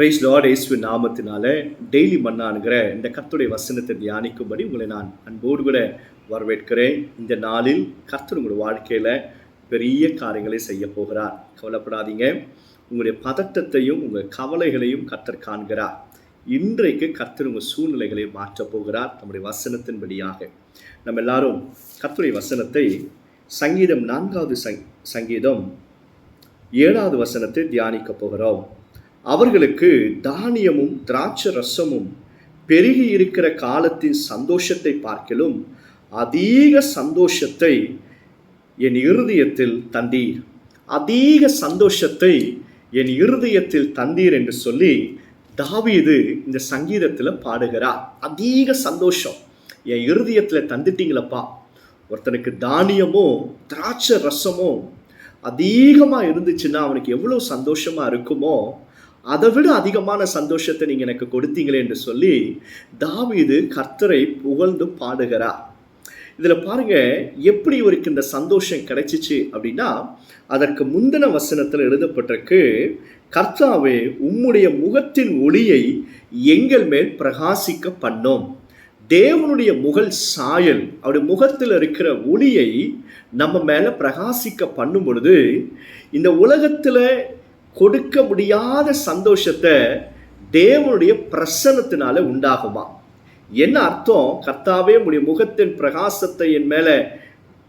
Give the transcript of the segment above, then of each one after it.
Price Lord இயேசு நாமத்தினால daily மன்னானுங்கிற இந்த கர்த்தருடைய வசனத்தை தியானிக்கும்படி உங்களை நான் அன்போடு கூட வரவேற்கிறேன். இந்த நாளில் கர்த்தர் உங்களுடைய வாழ்க்கையில் பெரிய காரியங்களை செய்ய போகிறார். கவலைப்படாதீங்க. உங்களுடைய பதட்டத்தையும் உங்கள் கவலைகளையும் கர்த்தர் காண்கிறார். இன்றைக்கு கர்த்தர் உங்கள் சூழ்நிலைகளை மாற்றப் போகிறார் நம்முடைய வசனத்தின்படியாக. நம்ம எல்லாரும் கர்த்தருடைய வசனத்தை சங்கீதம் நான்காவது சங் சங்கீதம் ஏழாவது வசனத்தை தியானிக்க போகிறோம். அவர்களுக்கு தானியமும் திராட்சை ரசமும் பெருகி இருக்கிற காலத்தின் சந்தோஷத்தை பார்க்கிலும் அதிக சந்தோஷத்தை என் இருதயத்தில் தந்தீர். அதிக சந்தோஷத்தை என் இருதயத்தில் தந்தீர் என்று சொல்லி தாவீது இந்த சங்கீதத்தில் பாடுகிறார். அதிக சந்தோஷம். என் இருதயத்தில் தந்துட்டீங்களப்பா. ஒருத்தனுக்கு தானியமும் திராட்சை ரசமும் அதிகமாக இருந்துச்சுன்னா அவனுக்கு எவ்வளோ சந்தோஷமாக இருக்குமோ அதை விட அதிகமான சந்தோஷத்தை நீங்கள் எனக்கு கொடுத்தீங்களே என்று சொல்லி தாவீது கர்த்தரை புகழ்ந்து பாடுகிறார். இதில் பாருங்க எப்படி இவருக்கு இந்த சந்தோஷம் கிடைச்சிச்சு அப்படின்னா அதற்கு முந்தின வசனத்தில் எழுதப்பட்டிருக்கு கர்த்தாவே உம்முடைய முகத்தின் ஒளியை எங்கள் மேல் பிரகாசிக்க பண்ணோம். தேவனுடைய முகல் சாயல் அவருடைய முகத்தில் இருக்கிற ஒளியை நம்ம மேலே பிரகாசிக்க பண்ணும் பொழுது இந்த உலகத்தில் கொடுக்க முடியாத சந்தோஷத்தை தேவனுடைய பிரசனத்தினால உண்டாகுமா? என்ன அர்த்தம்? கர்த்தாவே உடைய முகத்தின் பிரகாசத்தை என் மேலே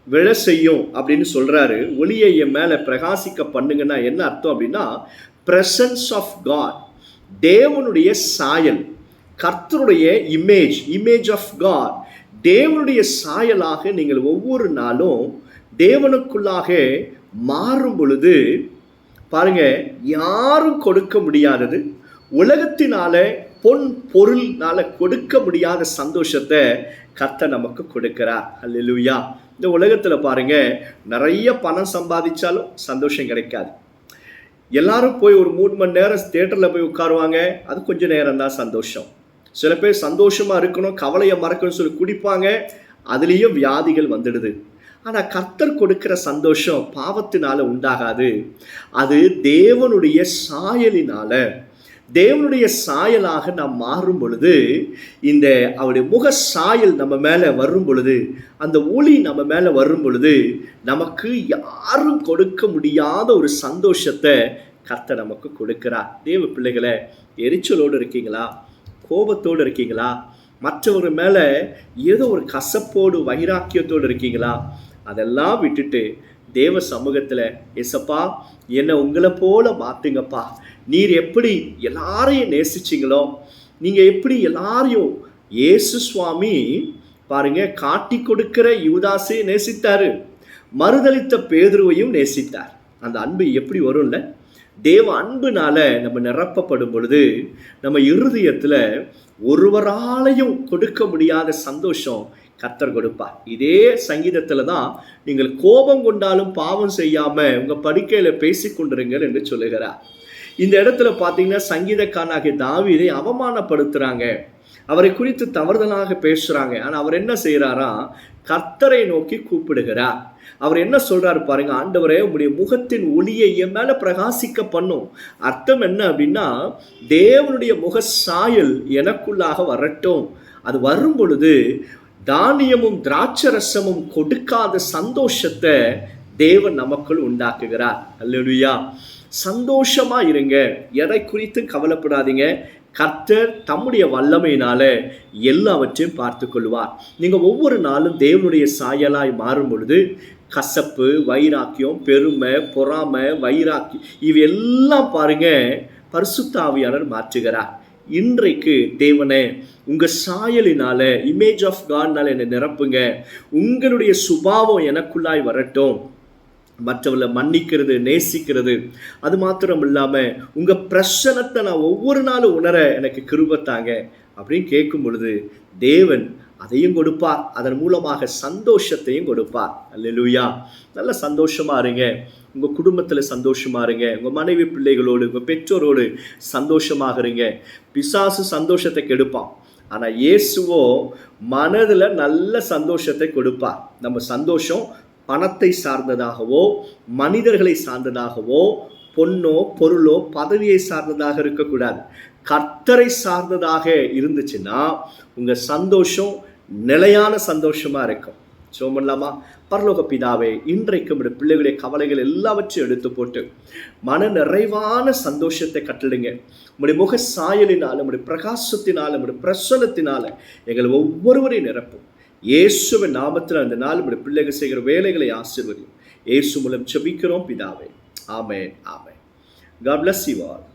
விழ செய்யும் அப்படின்னு சொல்றாரு. ஒளியை என் மேலே பிரகாசிக்க பண்ணுங்கன்னா என்ன அர்த்தம் அப்படின்னா பிரசன்ஸ் ஆஃப் காட் தேவனுடைய சாயல் கர்த்தருடைய இமேஜ் இமேஜ் ஆஃப் காட் தேவனுடைய சாயலாக நீங்கள் ஒவ்வொரு நாளும் தேவனுக்குள்ளாக மாறும் பொழுது பாருங்க யாரும் கொடுக்க முடியாதது. உலகத்தினால பொன் பொருள்னால கொடுக்க முடியாத சந்தோஷத்தை கத்த நமக்கு கொடுக்கிறார். அல்லா இந்த உலகத்தில் பாருங்க நிறைய பணம் சம்பாதிச்சாலும் சந்தோஷம் கிடைக்காது. எல்லாரும் போய் ஒரு மூணு மணி நேரம் தேட்டரில் போய் உட்காருவாங்க அது கொஞ்சம் நேரம் தான் சந்தோஷம். சில பேர் சந்தோஷமாக இருக்கணும் கவலையை மறக்கணும்னு சொல்லி குடிப்பாங்க அதுலேயும் வியாதிகள் வந்துடுது. ஆனால் கர்த்தர் கொடுக்கிற சந்தோஷம் பாவத்தினால உண்டாகாது. அது தேவனுடைய சாயலினால. தேவனுடைய சாயலாக நாம் மாறும் பொழுது இந்த அவருடைய முக சாயல் நம்ம மேலே வரும் பொழுது அந்த ஒளி நம்ம மேலே வரும் பொழுது நமக்கு யாரும் கொடுக்க முடியாத ஒரு சந்தோஷத்தை கர்த்தர் நமக்கு கொடுக்கிறார். தேவ பிள்ளைகளை எரிச்சலோடு இருக்கீங்களா? கோபத்தோடு இருக்கீங்களா? மற்றவர் மேலே ஏதோ ஒரு கசப்போடு வைராக்கியத்தோடு இருக்கீங்களா? அதெல்லாம் விட்டுட்டு தேவ சமூகத்தில் எசப்பா என்னை உங்களை போல மாற்றுங்கப்பா நீர் எப்படி எல்லாரையும் நேசிச்சிங்களோ நீங்கள் எப்படி எல்லாரையும் இயேசு சுவாமி பாருங்க காட்டி கொடுக்கிற யூதாசையும் நேசித்தாரு. மறுதளித்த பேதுருவையும் நேசித்தார். அந்த அன்பு எப்படி வரும்ல? தேவ அன்புனால நம்ம நிரப்பப்படும் பொழுது நம்ம இருதயத்தில் ஒருவராலையும் கொடுக்க முடியாத சந்தோஷம் கத்தர் கொடுப்பார் இதே சங்கீதத்தில் தான் நீங்கள் கோபம் கொண்டாலும் பாவம் செய்யாமல் உங்கள் படுக்கையில் பேசிக்கொண்டிருங்கள் என்று சொல்லுகிறார். இந்த இடத்துல பார்த்தீங்கன்னா சங்கீதக்காரனாகிய தாவீதை அவமானப்படுத்துகிறாங்க அவரை குறித்து தவறுதலாக பேசுகிறாங்க ஆனால் அவர் என்ன செய்கிறாரா கர்த்தரை நோக்கி கூப்பிடுகிறார். அவர் என்ன சொல்றாரு பாருங்க ஆண்டவரே உங்களுடைய முகத்தின் ஒளியை என் மேல பிரகாசிக்க பண்ணும். அர்த்தம் என்ன அப்படின்னா தேவனுடைய முக சாயல் எனக்குள்ளாக வரட்டும். அது வரும் பொழுது தானியமும் திராட்சரசமும் கொடுக்காத சந்தோஷத்தை தேவன் நமக்குள் உண்டாக்குகிறார். அல்லா சந்தோஷமா இருங்க. எதை குறித்து கவலைப்படாதீங்க. கர்த்தர் தம்முடைய வல்லமையினால எல்லாவற்றையும் பார்த்து கொள்வார். நீங்க ஒவ்வொரு நாளும் தேவனுடைய சாயலாய் மாறும் பொழுது கசப்பு வைராக்கியம் பெருமை பொறாமை வைராக்கியம் இவையெல்லாம் பாருங்க பரிசுத்தாவியாளர் மாற்றுகிறார். இன்றைக்கு தேவனே உங்கள் சாயலினால இமேஜ் ஆஃப் காட்னால என்னை நிரப்புங்க. உங்களுடைய சுபாவம் எனக்குள்ளாய் வரட்டும். மற்றவங்களை மன்னிக்கிறது நேசிக்கிறது. அது மாத்திரம் இல்லாமல் உங்கள் பிரச்சனத்தை நான் ஒவ்வொரு நாளும் உணர எனக்கு கிருபத்தாங்க அப்படின்னு கேட்கும் பொழுது தேவன் அதையும் கொடுப்பார். அதன் மூலமாக சந்தோஷத்தையும் கொடுப்பார். அல்லா நல்ல சந்தோஷமா இருங்க. உங்கள் குடும்பத்தில் சந்தோஷமாக இருங்க. உங்கள் மனைவி பிள்ளைகளோடு உங்கள் பெற்றோரோடு சந்தோஷமாக இருங்க. பிசாசு சந்தோஷத்தை கெடுப்பான். ஆனால் இயேசுவோ மனதில் நல்ல சந்தோஷத்தை கொடுப்பார். நம்ம சந்தோஷம் பணத்தை சார்ந்ததாகவோ மனிதர்களை சார்ந்ததாகவோ பொண்ணோ பொருளோ பதவியை சார்ந்ததாக இருக்கக்கூடாது. கர்த்தரை சார்ந்ததாக இருந்துச்சுன்னா உங்கள் சந்தோஷம் நிலையான சந்தோஷமாக இருக்கும். சோமல்லாமா பரலோக பிதாவே இன்றைக்கு இந்த பிள்ளைகளுடைய கவலைகள் எல்லாவற்றையும் எடுத்து போட்டு மன நிறைவான சந்தோஷத்தை கட்டளுங்க. உங்களுடைய முக சாயலினால் நம்முடைய பிரகாசத்தினால் நம்முடைய பிரசனத்தினால் எங்களை ஒவ்வொருவரையும் நிரப்பும். இயேசுவின் நாமத்தில் அந்த நாள் நம்முடைய பிள்ளைகள் செய்கிற வேலைகளை ஆசிர்வதியும். இயேசு மூலம் செபிக்கிறோம் பிதாவே. ஆமென் ஆமென். God bless you all